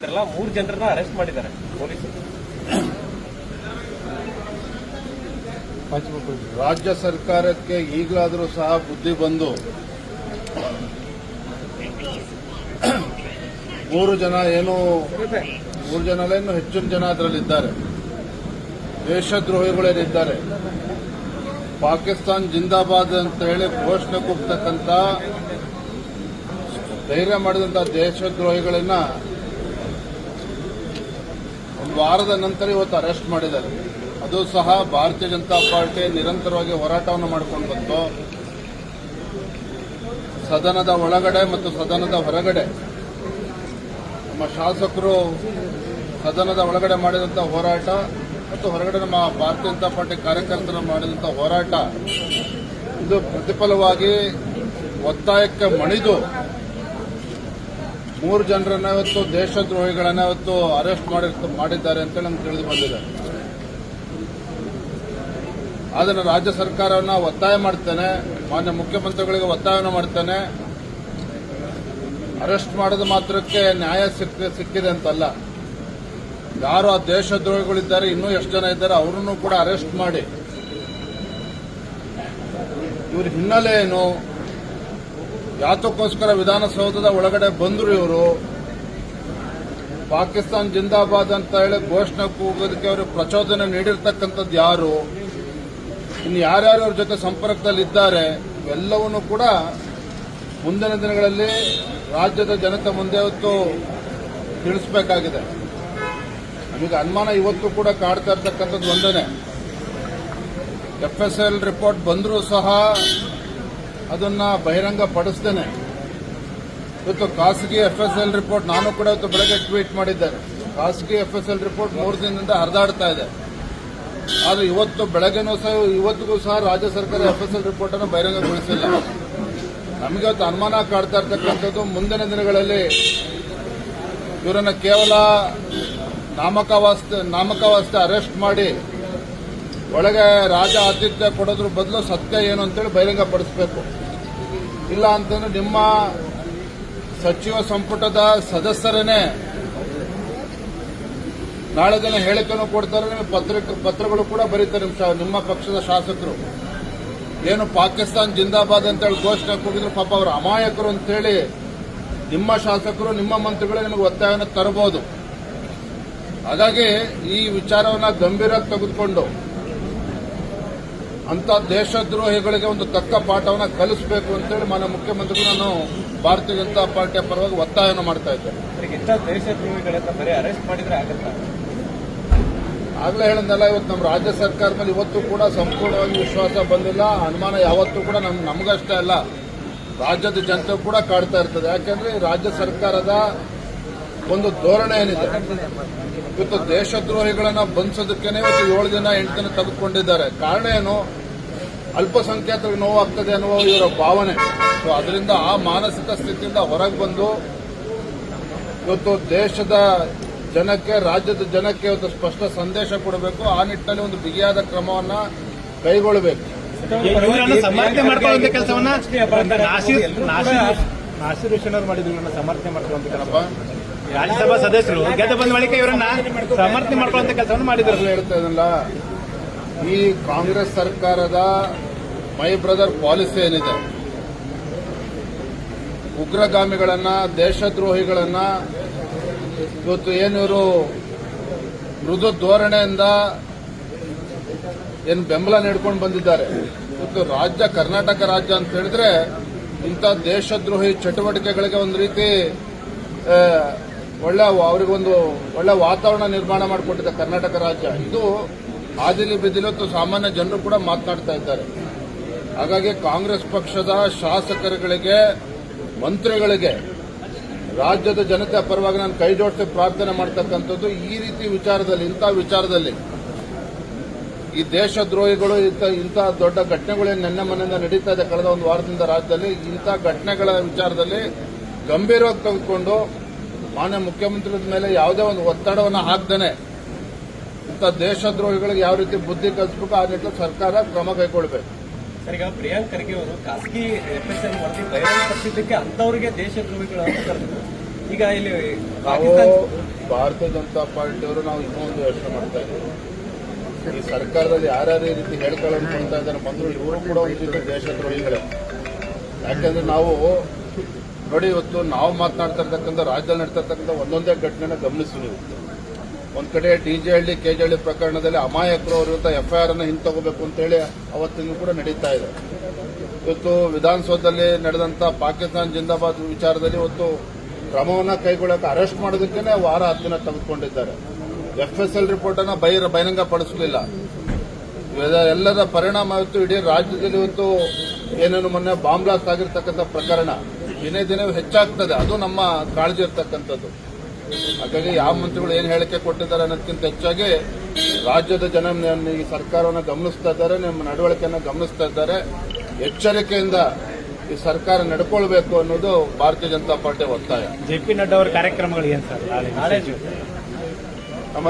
ಮೂರು ಜನರನ್ನ ಅರೆಸ್ಟ್ ಮಾಡಿದ್ದಾರೆ ಪೊಲೀಸರು. ರಾಜ್ಯ ಸರ್ಕಾರಕ್ಕೆ ಈಗಲಾದರೂ ಸಹ ಬುದ್ಧಿ ಬಂದು ಮೂರು ಜನ ಏನು ಮೂರು ಜನ ಅಲ್ಲ ಇನ್ನು ಹೆಚ್ಚಿನ ಜನ ಅದರಲ್ಲಿದ್ದಾರೆ. ದೇಶದ್ರೋಹಿಗಳೇನಿದ್ದಾರೆ. ಪಾಕಿಸ್ತಾನ್ ಜಿಂದಾಬಾದ್ ಅಂತ ಹೇಳಿ ಘೋಷಣೆ ಕೂಗ್ತಕ್ಕಂಥ ಧೈರ್ಯ ಮಾಡಿದಂತಹ ದೇಶದ್ರೋಹಿಗಳನ್ನ ವಾರದ ನಂತರ ಇವತ್ತು ಅರೆಸ್ಟ್ ಮಾಡಿದ್ದಾರೆ. ಅದು ಸಹ ಭಾರತೀಯ ಜನತಾ ಪಾರ್ಟಿ ನಿರಂತರವಾಗಿ ಹೋರಾಟವನ್ನು ಮಾಡಿಕೊಂಡು ಬಂತು. ಸದನದ ಒಳಗಡೆ ಮತ್ತು ಸದನದ ಹೊರಗಡೆ ನಮ್ಮ ಶಾಸಕರು ಸದನದ ಒಳಗಡೆ ಮಾಡಿದಂಥ ಹೋರಾಟ ಮತ್ತು ಹೊರಗಡೆ ನಮ್ಮ ಭಾರತೀಯ ಜನತಾ ಪಾರ್ಟಿ ಕಾರ್ಯಕರ್ತರು ಮಾಡಿದಂಥ ಹೋರಾಟ, ಇದು ಪ್ರತಿಫಲವಾಗಿ ಒತ್ತಾಯಕ್ಕೆ ಮಣಿದು ಮೂರು ಜನರನ್ನ ಇವತ್ತು ದೇಶದ್ರೋಹಿಗಳನ್ನ ಇವತ್ತು ಅರೆಸ್ಟ್ ಮಾಡಿ ಮಾಡಿದ್ದಾರೆ ಅಂತ ನಮ್ಗೆ ತಿಳಿದು ಬಂದಿದೆ. ಅದನ್ನು ರಾಜ್ಯ ಸರ್ಕಾರವನ್ನ ಒತ್ತಾಯ ಮಾಡ್ತೇನೆ, ಮಾನ್ಯ ಮುಖ್ಯಮಂತ್ರಿಗಳಿಗೆ ಒತ್ತಾಯವನ್ನು ಮಾಡ್ತೇನೆ. ಅರೆಸ್ಟ್ ಮಾಡೋದು ಮಾತ್ರಕ್ಕೆ ನ್ಯಾಯ ಸಿಕ್ಕ ಸಿಕ್ಕಿದೆ ಅಂತಲ್ಲ. ಯಾರು ಆ ದೇಶದ್ರೋಹಿಗಳಿದ್ದಾರೆ, ಇನ್ನೂ ಎಷ್ಟು ಜನ ಇದ್ದಾರೆ, ಅವರನ್ನು ಕೂಡ ಅರೆಸ್ಟ್ ಮಾಡಿ. ಇವ್ರ ಹಿನ್ನೆಲೆ ಏನು? ಯಾತಕ್ಕೋಸ್ಕರ ವಿಧಾನಸೌಧದ ಒಳಗಡೆ ಬಂದರು ಇವರು. ಪಾಕಿಸ್ತಾನ್ ಜಿಂದಾಬಾದ್ ಅಂತ ಹೇಳಿ ಘೋಷಣೆ ಕೂಗೋದಕ್ಕೆ ಅವರು ಪ್ರಚೋದನೆ ನೀಡಿರ್ತಕ್ಕಂಥದ್ದು ಯಾರು? ಇನ್ನು ಯಾರ್ಯಾರು ಅವ್ರ ಜೊತೆ ಸಂಪರ್ಕದಲ್ಲಿ ಇದ್ದಾರೆ ಇವೆಲ್ಲವನ್ನು ಕೂಡ ಮುಂದಿನ ದಿನಗಳಲ್ಲಿ ರಾಜ್ಯದ ಜನತೆ ಮುಂದೆ ಹೊತ್ತು ತಿಳಿಸಬೇಕಾಗಿದೆ. ನಮಗೆ ಅನುಮಾನ ಇವತ್ತು ಕೂಡ ಕಾಡ್ತಾ ಇರ್ತಕ್ಕಂಥದ್ದು ಒಂದನೇ. ಎಫ್ ಎಸ್ ಎಲ್ ರಿಪೋರ್ಟ್ ಬಂದರೂ ಸಹ ಅದನ್ನ ಬಹಿರಂಗ ಪಡಿಸ್ತೇನೆ ಇವತ್ತು ಖಾಸಗಿ ಎಫ್ ಎಸ್ ಎಲ್ ರಿಪೋರ್ಟ್ ನಾನು ಕೂಡ ಇವತ್ತು ಬೆಳಗ್ಗೆ ಟ್ವೀಟ್ ಮಾಡಿದ್ದೇನೆ. ಖಾಸಗಿ ಎಫ್ ಎಸ್ ಎಲ್ ರಿಪೋರ್ಟ್ ಮೂರು ದಿನದಿಂದ ಹರಿದಾಡ್ತಾ ಇದೆ. ಆದರೆ ಇವತ್ತು ಬೆಳಗ್ಗೆನೂ ಸಹ, ಇವತ್ತಿಗೂ ಸಹ ರಾಜ್ಯ ಸರ್ಕಾರ ಎಫ್ ಎಸ್ ಎಲ್ ರಿಪೋರ್ಟ್ ಅನ್ನು ಬಹಿರಂಗಗೊಳಿಸಿಲ್ಲ. ನಮಗೆ ಇವತ್ತು ಅನುಮಾನ ಕಾಡ್ತಾ ಇರ್ತಕ್ಕಂಥದ್ದು ಮುಂದಿನ ದಿನಗಳಲ್ಲಿ ಇವರನ್ನು ಕೇವಲ ನಾಮಕವಾಸ್ತೆ ನಾಮಕವಾಸ್ತೆ ಅರೆಸ್ಟ್ ಮಾಡಿ ಒಳಗೆ ರಾಜ ಆತಿಥ್ಯ ಕೊಡೋದ್ರ ಬದಲು ಸತ್ಯ ಏನು ಅಂತೇಳಿ ಬಹಿರಂಗ ಪಡಿಸ್ಬೇಕು. ಇಲ್ಲ ಅಂತಂದ್ರೆ ನಿಮ್ಮ ಸಚಿವ ಸಂಪುಟದ ಸದಸ್ಯರನ್ನೇ ನಾಳೆ ದಿನ ಹೇಳಿಕೆನು ಕೊಡ್ತಾರೆ ನಿಮ್ಮ ಪತ್ರಿಕೆ ಪತ್ರಗಳು ಕೂಡ ಬರೀತಾರೆ ನಿಮ್ಮ ನಿಮ್ಮ ಪಕ್ಷದ ಶಾಸಕರು. ಏನು ಪಾಕಿಸ್ತಾನ್ ಜಿಂದಾಬಾದ್ ಅಂತೇಳಿ ಘೋಷಣೆ ಕೊಟ್ಟಿದ್ರು, ಪಾಪ ಅವರು ಅಮಾಯಕರು ಅಂತೇಳಿ ನಿಮ್ಮ ಶಾಸಕರು, ನಿಮ್ಮ ಮಂತ್ರಿಗಳು ನಿಮಗೆ ಒತ್ತಾಯವನ್ನು ತರಬಹುದು. ಹಾಗಾಗಿ ಈ ವಿಚಾರವನ್ನ ಗಂಭೀರವಾಗಿ ತೆಗೆದುಕೊಂಡು ಅಂತ ದೇಶದ್ರೋಹಿಗಳಿಗೆ ಒಂದು ತಕ್ಕ ಪಾಠವನ್ನು ಕಲಿಸಬೇಕು ಅಂತೇಳಿ ಮಾನ್ಯ ಮುಖ್ಯಮಂತ್ರಿಗಳು ನಾನು ಭಾರತೀಯ ಜನತಾ ಪಾರ್ಟಿಯ ಪರವಾಗಿ ಒತ್ತಾಯವನ್ನು ಮಾಡ್ತಾ ಇದ್ದೇನೆ. ಆಗಲೇ ಇಂಥ ದೇಶದ್ರೋಹಿಗಳನ್ನ ಬರೀ ಅರೆಸ್ಟ್ ಮಾಡಿದ್ರೆ ಆಗತ್ತಾ? ಆಗ್ಲೇ ಹೇಳಿದ್ನಲ್ಲ ಇವತ್ತು ನಮ್ಮ ರಾಜ್ಯ ಸರ್ಕಾರ ಮೇಲೆ ಇವತ್ತು ಕೂಡ ಸಂಪೂರ್ಣವಾಗಿ ವಿಶ್ವಾಸ ಬಂದಿಲ್ಲ. ಅನುಮಾನ ಯಾವತ್ತೂ ಕೂಡ ನಮ್ ನಮಗಷ್ಟೇ ಅಲ್ಲ. ರಾಜ್ಯದ ಜನತೆ ಕೂಡ ಕಾಡ್ತಾ ಇರ್ತದೆ. ಯಾಕೆಂದ್ರೆ ರಾಜ್ಯ ಸರ್ಕಾರದ ಒಂದು ಧೋರಣೆ ಏನಿದೆ? ಇವತ್ತು ದೇಶದ್ರೋಹಿಗಳನ್ನ ಬಂಧಿಸೋದಕ್ಕೇನೆ ಇವತ್ತು ಏಳು ದಿನ ಎಂಟು ದಿನ ತೆಗೆದುಕೊಂಡಿದ್ದಾರೆ. ಕಾರಣ ಏನು? ಅಲ್ಪಸಂಖ್ಯಾತರಿಗೆ ನೋವಾಗ್ತದೆ ಅನ್ನುವ ಇವರ ಭಾವನೆ. ಸೊ ಅದರಿಂದ ಆ ಮಾನಸಿಕ ಸ್ಥಿತಿಯಿಂದ ಹೊರಗೆ ಬಂದು ಇವತ್ತು ದೇಶದ ಜನಕ್ಕೆ ರಾಜ್ಯದ ಜನಕ್ಕೆ ಇವತ್ತು ಸ್ಪಷ್ಟ ಸಂದೇಶ ಕೊಡಬೇಕು. ಆ ನಿಟ್ಟಿನಲ್ಲಿ ಒಂದು ಬಿಗಿಯಾದ ಕ್ರಮವನ್ನ ಕೈಗೊಳ್ಳಬೇಕು. ಇವರನ್ನ ಸಮರ್ಥನೆ ಮಾಡ್ಕೊಳ್ಳುವಂತ ಕೆಲಸವನ್ನ ನಾಸಿರ್ ನಾಸಿರ್ ನಾಸಿರ್ ಮಾಡಿದ್ರು ಸಮರ್ಥನೆ ಮಾಡ್ಕೊಳ್ಳುವಂತ? ರಾಜ್ಯಸಭಾ ಸದಸ್ಯರು, ಗೆದ್ದ ಬಂದ ಬಳಿಕ ಇವರನ್ನ ಸಮರ್ಥನೆ ಮಾಡ್ಕೊಳ್ಳುವಂತ ಕೆಲಸವನ್ನು ಮಾಡಿದ್ರು. ಹೇಳ್ತದಲ್ಲ ಈ ಕಾಂಗ್ರೆಸ್ ಸರ್ಕಾರದ ಮೈ ಬ್ರದರ್ ಪಾಲಿಸಿ ಏನಿದೆ? ಉಗ್ರಗಾಮಿಗಳನ್ನ, ದೇಶದ್ರೋಹಿಗಳನ್ನ ಇವತ್ತು ಏನಿವರು ಮೃದು ಧೋರಣೆಯಿಂದ ಏನು ಬೆಂಬಲ ನೀಡ್ಕೊಂಡು ಬಂದಿದ್ದಾರೆ? ಇವತ್ತು ರಾಜ್ಯ ಕರ್ನಾಟಕ ರಾಜ್ಯ ಅಂತ ಹೇಳಿದ್ರೆ ಇಂಥ ದೇಶದ್ರೋಹಿ ಚಟುವಟಿಕೆಗಳಿಗೆ ಒಂದು ರೀತಿ ಒಳ್ಳೆ ಅವ್ರಿಗೊಂದು ಒಳ್ಳೆ ವಾತಾವರಣ ನಿರ್ಮಾಣ ಮಾಡಿಕೊಟ್ಟಿದೆ ಕರ್ನಾಟಕ ರಾಜ್ಯ. ಇದು ಆದಿಲಿ ಬಿದ್ದಿಲತ್ತು ಸಾಮಾನ್ಯ ಜನರು ಕೂಡ ಮಾತನಾಡ್ತಾ ಇದ್ದಾರೆ. ಹಾಗಾಗಿ ಕಾಂಗ್ರೆಸ್ ಪಕ್ಷದ ಶಾಸಕರುಗಳಿಗೆ, ಮಂತ್ರಿಗಳಿಗೆ, ರಾಜ್ಯದ ಜನತೆ ಪರವಾಗಿ ನಾನು ಕೈ ಜೋಡಿಸಿ ಪ್ರಾರ್ಥನೆ ಮಾಡ್ತಕ್ಕಂಥದ್ದು ಈ ರೀತಿ ವಿಚಾರದಲ್ಲಿ, ಇಂಥ ವಿಚಾರದಲ್ಲಿ. ಈ ದೇಶದ್ರೋಹಿಗಳು, ಇಂಥ ಇಂಥ ದೊಡ್ಡ ಘಟನೆಗಳು ನೆನ್ನೆ ಮನೆಯಿಂದ ನಡೀತಾ ಇದೆ ಕಳೆದ ಒಂದು ವಾರದಿಂದ ರಾಜ್ಯದಲ್ಲಿ, ಇಂಥ ಘಟನೆಗಳ ವಿಚಾರದಲ್ಲಿ ಗಂಭೀರವಾಗಿ ತೆಗೆದುಕೊಂಡು ಮಾನ್ಯ ಮುಖ್ಯಮಂತ್ರಿ ಮೇಲೆ ಯಾವುದೇ ಒಂದು ಒತ್ತಡವನ್ನು ಹಾಕ್ದೇನೆ ಇಂಥ ದೇಶದ್ರೋಹಿಗಳಿಗೆ ಯಾವ ರೀತಿ ಬುದ್ಧಿ ಕಲಿಸ್ಬೇಕು ಆ ನಿಟ್ಟಿನಲ್ಲಿ ಸರ್ಕಾರ ಕ್ರಮ ಕೈಗೊಳ್ಳಬೇಕು ಸರ್ ಈಗ ಪ್ರಿಯಾಂಕ್ ಖರ್ಗೆ ಅವರು ಖಾಸಗಿ ಎಫ್ಎಸ್ಎಲ್ ಎಸ್ ಎಲ್ ವರದಿ ಬಹಿರಂಗಪಡಿಸಿದ್ದಕ್ಕೆ ಅಂತವರಿಗೆ ದೇಶದ್ರೋಹಿಗಳು ಅಂತ ಕರೆದ್ರು. ಈಗ ಇಲ್ಲಿ ನಾವು ಭಾರತೀಯ ಜನತಾ ಪಾರ್ಟಿಯವರು ನಾವು ಇನ್ನೂ ಒಂದು ಯೋಚನೆ ಮಾಡ್ತಾ ಇದ್ದೀವಿ. ಈ ಸರ್ಕಾರದಲ್ಲಿ ಯಾರ್ಯಾರು ಈ ರೀತಿ ಹೇಳ್ಕೊಳ್ಳೋಣ ಅಂತ ಇದ್ದಾರೆ ಬಂದರು ಇವರು ಕೂಡ ಒಂದು ರೀತಿ ದೇಶದ್ರೋಹಿಗಳೇ. ಯಾಕಂದ್ರೆ ನಾವು ನೋಡಿ, ಇವತ್ತು ನಾವು ಮಾತನಾಡ್ತಾ ಇರ್ತಕ್ಕಂಥ ರಾಜ್ಯದಲ್ಲಿ ನಡೀತಾ ಒಂದೊಂದೇ ಘಟನೆನ ನೀವು. ಒಂದ್ ಕಡೆ D J Halli, K J Halli ಪ್ರಕರಣದಲ್ಲಿ ಅಮಾಯಕರು ಅವ್ರ ವಿರುದ್ಧ ಎಫ್ಐಆರ್ ಅನ್ನು ಹಿಂತಗೋಬೇಕು ಅಂತೇಳಿ ಅವತ್ತಿನ ಕೂಡ ನಡೀತಾ ಇದೆ. ಇವತ್ತು ವಿಧಾನಸೌಧದಲ್ಲಿ ನಡೆದಂತ ಪಾಕಿಸ್ತಾನ ಜಿಂದಾಬಾದ್ ವಿಚಾರದಲ್ಲಿ ಇವತ್ತು ಕ್ರಮವನ್ನ ಕೈಗೊಳ್ಳಕ್ಕೆ ಅರೆಸ್ಟ್ ಮಾಡೋದಕ್ಕೇನೆ ವಾರ ಹತ್ತು ದಿನ ತೆಗೆದುಕೊಂಡಿದ್ದಾರೆ. ಎಫ್ ಎಸ್ ಎಲ್ ರಿಪೋರ್ಟ್ ಅನ್ನ ಬಹಿರ ಬಹಿರಂಗ ಪಡಿಸಲಿಲ್ಲ ಎಲ್ಲರ ಪರಿಣಾಮ ಇವತ್ತು ಇಡೀ ರಾಜ್ಯದಲ್ಲಿ ಇವತ್ತು ಏನೇನು ಮೊನ್ನೆ ಬಾಂಬ್ ಬ್ಲಾಸ್ಟ್ ಆಗಿರ್ತಕ್ಕಂಥ ಪ್ರಕರಣ. ದಿನೇ ದಿನೇ ಹೆಚ್ಚಾಗ್ತದೆ. ಅದು ನಮ್ಮ ಕಾಳಜಿ ಇರ್ತಕ್ಕಂಥದ್ದು. ಹಾಗಾಗಿ ಯಾವ ಮಂತ್ರಿಗಳು ಏನು ಹೇಳಿಕೆ ಕೊಟ್ಟಿದ್ದಾರೆ ಅನ್ನೋದಕ್ಕಿಂತ ಹೆಚ್ಚಾಗಿ ರಾಜ್ಯದ ಜನ ಈ ಸರ್ಕಾರವನ್ನು ಗಮನಿಸ್ತಾ ಇದ್ದಾರೆ ನಿಮ್ಮ ನಡವಳಿಕೆಯನ್ನು ಗಮನಿಸ್ತಾ ಇದ್ದಾರೆ. ಎಚ್ಚರಿಕೆಯಿಂದ ಈ ಸರ್ಕಾರ ನಡ್ಕೊಳ್ಬೇಕು ಅನ್ನೋದು ಭಾರತೀಯ ಜನತಾ ಪಾರ್ಟಿ ಒತ್ತಾಯ. ಜೆ ಪಿ ನಡ್ಡಾ ಅವರ ಕಾರ್ಯಕ್ರಮಗಳು ಏನ್ ಸರ್? ನಾಳೆ ನಾಳೆ